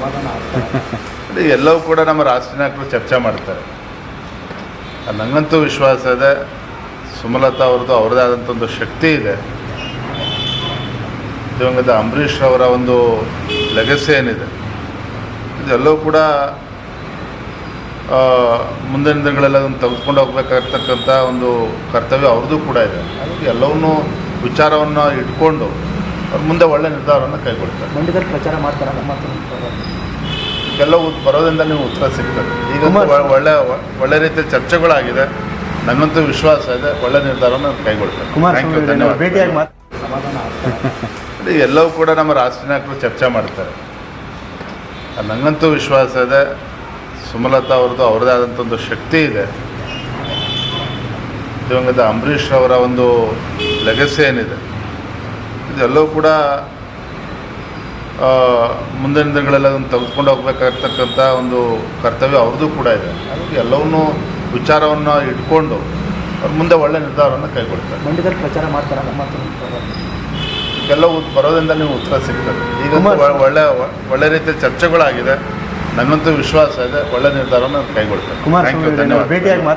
ಸಮಾಧಾನ ಅದೇ ಎಲ್ಲವೂ ಕೂಡ ನಮ್ಮ ರಾಷ್ಟ್ರೀಯ ನಾಯಕರು ಚರ್ಚೆ ಮಾಡ್ತಾರೆ. ನನಗಂತೂ ನಂಗಂತೂ ವಿಶ್ವಾಸ ಇದೆ, ಸುಮಲತಾ ಅವ್ರದ್ದು ಅವ್ರದ್ದೇ ಆದಂಥ ಒಂದು ಶಕ್ತಿ ಇದೆ. ದಿವಂಗತ ಅಂಬರೀಷ್ ಅವರ ಒಂದು ಲೆಗಸಿ ಏನಿದೆ. ಇದೆಲ್ಲವೂ ಕೂಡ ಮುಂದಿನ ದಿನಗಳೆಲ್ಲ ಅದನ್ನು ತೆಗೆದುಕೊಂಡು ಹೋಗ್ಬೇಕಾಗಿರ್ತಕ್ಕಂಥ ಒಂದು ಕರ್ತವ್ಯ ಅವ್ರದ್ದು ಕೂಡ ಇದೆ. ಅದಕ್ಕೆ ಎಲ್ಲವನ್ನೂ ವಿಚಾರವನ್ನು ಇಟ್ಕೊಂಡು ಅವ್ರು ಮುಂದೆ ಒಳ್ಳೆ ನಿರ್ಧಾರವನ್ನು ಕೈಗೊಳ್ತಾರೆ. ಮಂಡ್ಯದಲ್ಲಿ ಪ್ರಚಾರ ಮಾಡ್ತಾರೆ ನಮ್ಮ ಎಲ್ಲವೂ ಬರೋದ್ರಿಂದ ನೀವು ಉತ್ತರ ಸಿಗ್ತದೆ. ಈಗ ಒಳ್ಳೆ ಒಳ್ಳೆ ರೀತಿಯ ಚರ್ಚೆಗಳಾಗಿದೆ. ನನ್ನಂತೂ ವಿಶ್ವಾಸ ಇದೆ ಒಳ್ಳೆ ನಿರ್ಧಾರವನ್ನು ಕೈಗೊಳ್ತಾರೆ ಧನ್ಯವಾದ ಎಲ್ಲವೂ ಕೂಡ ನಮ್ಮ ರಾಷ್ಟ್ರೀಯ ನಾಯಕರು ಚರ್ಚೆ ಮಾಡ್ತಾರೆ. ನನ್ನಂತೂ ವಿಶ್ವಾಸ ಇದೆ ಸುಮಲತಾ ಅವ್ರದ್ದು ಅವ್ರದ್ದೇ ಆದಂಥ ಒಂದು ಶಕ್ತಿ ಇದೆ. ದಿವಂಗತ ಅಂಬರೀಷ್ ಅವರ ಒಂದು ಲೆಗಸಿ ಏನಿದೆ? ಇದೆಲ್ಲವೂ ಕೂಡ ಆ, ಮುಂದಿನ ದಿನಗಳೆಲ್ಲ ಅದನ್ನು ತೆಗೆದುಕೊಂಡು ಹೋಗ್ಬೇಕಾಗಿರ್ತಕ್ಕಂಥ ಒಂದು ಕರ್ತವ್ಯ ಅವ್ರದ್ದು ಕೂಡ ಇದೆ. ಹಾಗಾಗಿ ಎಲ್ಲವನ್ನೂ ವಿಚಾರವನ್ನು ಇಟ್ಕೊಂಡು ಅವ್ರ ಮುಂದೆ ಒಳ್ಳೆ ನಿರ್ಧಾರವನ್ನು ಕೈಗೊಳ್ತಾರೆ. ಮಂಡ್ಯದಲ್ಲಿ ಪ್ರಚಾರ ಮಾಡ್ತಾರೆ ಎಲ್ಲವೂ ಬರೋದ್ರಿಂದ ನೀವು ಉತ್ತರ ಸಿಗ್ತದೆ. ಈಗ ಒಳ್ಳೆ ಒಳ್ಳೆ ರೀತಿಯ ಚರ್ಚೆಗಳಾಗಿದೆ. ನನ್ನಂತೂ ವಿಶ್ವಾಸ ಇದೆ. ಒಳ್ಳೆ ನಿರ್ಧಾರವನ್ನು ಕೈಗೊಳ್ತಾರೆ ಧನ್ಯವಾದ